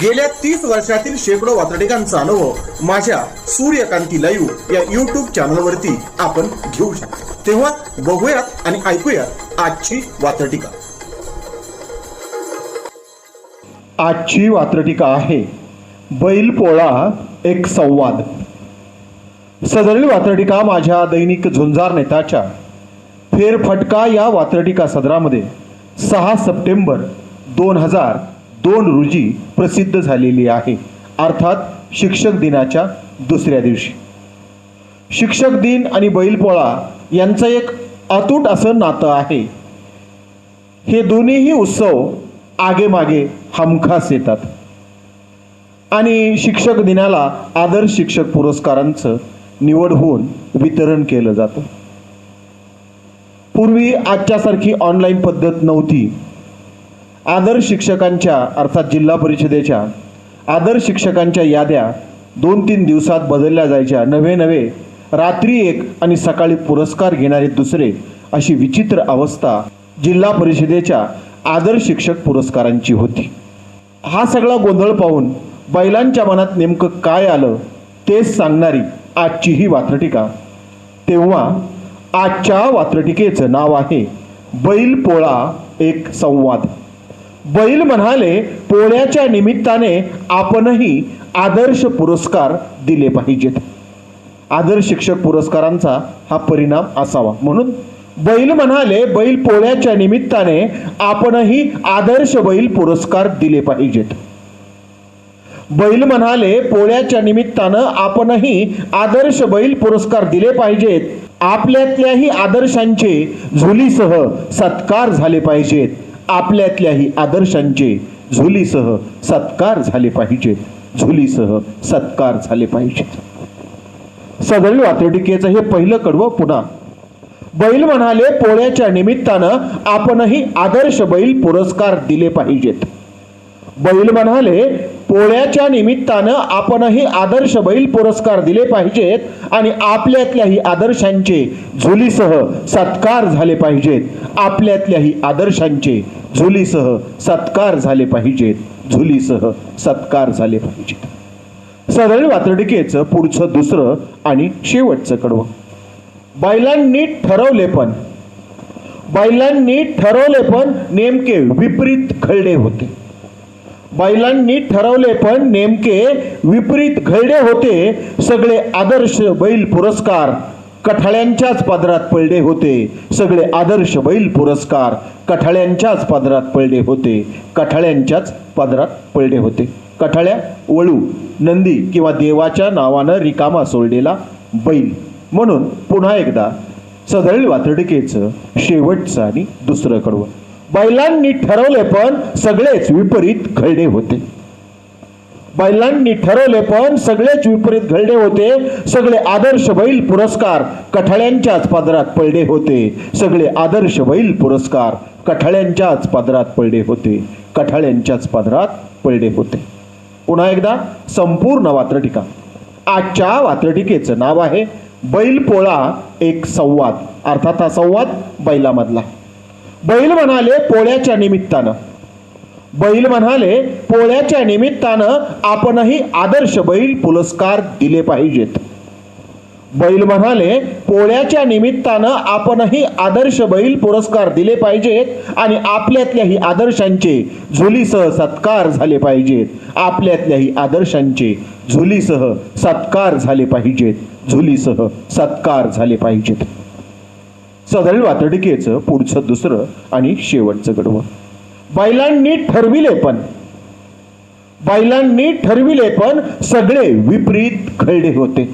गेल्या तीस वर्षातील शेकडो वातडिकांचा अनुभव माझ्या सूर्यकांती लाईव्ह या युट्यूब चॅनलवरती आपण घेऊ शकतो. तेव्हा बघूयात आणि ऐकूयात आजची वातडिका आजची वात्रटिका आहे बैलपोळा एक संवाद. सदरील वात्रटिका माझ्या दैनिक झुंजार नेताच्या. फेरफटका या वात्रटिका सदरामध्ये सहा सप्टेंबर दोन हजार दोन रोजी प्रसिद्ध झालेली आहे. अर्थात शिक्षक दिनाच्या दुसऱ्या दिवशी. शिक्षक दिन आणि बैलपोळा यांचं एक अतूट असं नातं आहे. हे दोन्हीही उत्सव आगेमागे हमखास येतात. आणि शिक्षक दिनाला आदर्श शिक्षक पुरस्कारांचं निवड होऊन वितरण केलं जातं. पूर्वी आजच्यासारखी ऑनलाईन पद्धत नव्हती. आदर्श शिक्षकांच्या अर्थात जिल्हा परिषदेच्या आदर्श शिक्षकांच्या याद्या दोन तीन दिवसात बदलल्या जायच्या. नवे नवे रात्री एक आणि सकाळी पुरस्कार घेणारे दुसरे अशी विचित्र अवस्था जिल्हा परिषदेच्या आदर्श शिक्षक पुरस्कारांची होती. हा सगळा गोंधळ पाहून बैलांच्या मनात नेमकं काय आलं तेच सांगणारी आजची ही वात्रटिका. तेव्हा आजच्या वात्रटिकेचं नाव आहे बैल पोळा एक संवाद. बैल म्हणाले पोळ्याच्या निमित्ताने आपणही आदर्श पुरस्कार दिले पाहिजेत. आदर्श शिक्षक पुरस्कारांचा हा परिणाम असावा. म्हणून बैल म्हणाले बैल पोळ्याच्या निमित्ताने आपणही आदर्श बैल पुरस्कार दिले पाहिजेत. बैल म्हणाले पोळ्याच्या निमित्तानं आपणही आदर्श बैल पुरस्कार दिले पाहिजेत. आपल्यातल्याही आदर्शांचे झुलीसह सत्कार झाले पाहिजेत. आपल्यातल्याही आदर्शांचे झुलीसह सत्कार झाले पाहिजेत झुलीसह सत्कार झाले पाहिजेत सदरील वातडिकेचं हे पहिलं कडवं पुन्हा. बैल म्हणाले पोळ्याच्या निमित्तानं आपणही आदर्श बैल पुरस्कार दिले पाहिजेत. बैल म्हणाले पोळ्याच्या निमित्तानं आपणही आदर्श बैल पुरस्कार दिले पाहिजेत आणि आपल्यातल्याही आदर्शांचे झुलीसह सत्कार झाले पाहिजेत. आपल्यातल्याही आदर्शांचे झुलीसह सत्कार झाले पाहिजेत. झुलीसह सत्कार झाले पाहिजेत. सरळ वातडिकेचं पुढचं दुसरं आणि शेवटचं कडवं. बैलांनी ठरवले पण बैलांनी ठरवले पण नेमके विपरीत खळडे होते. बैलांनी ठरवले पण नेमके विपरीत घैडे होते. सगळे आदर्श बैल पुरस्कार कठाळ्यांच्याच पदरात पडले होते. सगळे आदर्श बैल पुरस्कार कठाळ्यांच्याच पदरात पडले होते. कठाळ्यांच्याच पदरात पडले होते. कठाळ्या वळू नंदी किंवा देवाच्या नावानं रिकामा सोडलेला बैल. म्हणून पुन्हा एकदा सदळ वातडकेचं शेवटचं आणि दुसरं कडवं. बैलांनी ठरवले पण सगळेच विपरीत घडे होते. बैलांनी ठरवले पण सगळेच विपरीत घडले होते. सगळे आदर्श बैल पुरस्कार कठाळ्यांच्याच पदरात पडले होते. सगळे आदर्श बैल पुरस्कार कठाळ्यांच्याच पदरात पडले होते. कठाळ्यांच्याच पदरात पडले होते. पुन्हा एकदा संपूर्ण वात्रटिका. आजच्या वात्रटिकेचं नाव आहे बैल पोळा एक संवाद. अर्थात हा संवाद बैलामधला. बैल म्हणाले पोळ्याच्या निमित्तानं. बैल म्हणाले पोळ्याच्या निमित्तानं आपणही आदर्श बैल पुरस्कार दिले पाहिजेत. बैल म्हणाले पोळ्याच्या निमित्तानं आपणही आदर्श बैल पुरस्कार दिले पाहिजेत आणि आपल्यातल्याही आदर्शांचे झुलीसह सत्कार झाले पाहिजेत. आपल्यातल्याही आदर्शांचे झुलीसह सत्कार झाले पाहिजेत. झुलीसह सत्कार झाले पाहिजेत. सदरील वातडिकेचं पुढचं दुसरं आणि शेवटचं कडवं बैलांनी ठरविले पण बैलांनी ठरविले पण सगळे विपरीत खळडे होते.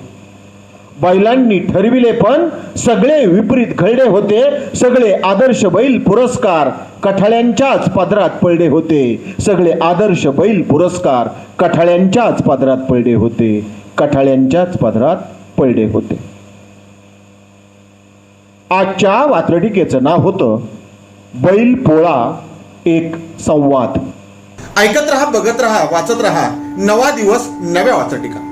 बैलांनी ठरविले पण सगळे विपरीत खळडे होते सगळे आदर्श बैल पुरस्कार कठाळ्यांच्याच पदरात पडले होते सगळे आदर्श बैल पुरस्कार कठाळ्यांच्याच पदरात पडले होते कठाळ्यांच्याच पदरात पडले होते. आजच्या वात्रटिकेचं नाव होतं बैल पोळा एक संवाद. ऐकत रहा बघत रहा वाचत रहा. नवा दिवस नव्या वाचटिका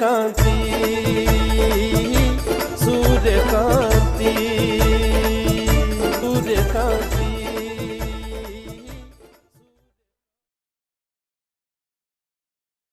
कांसी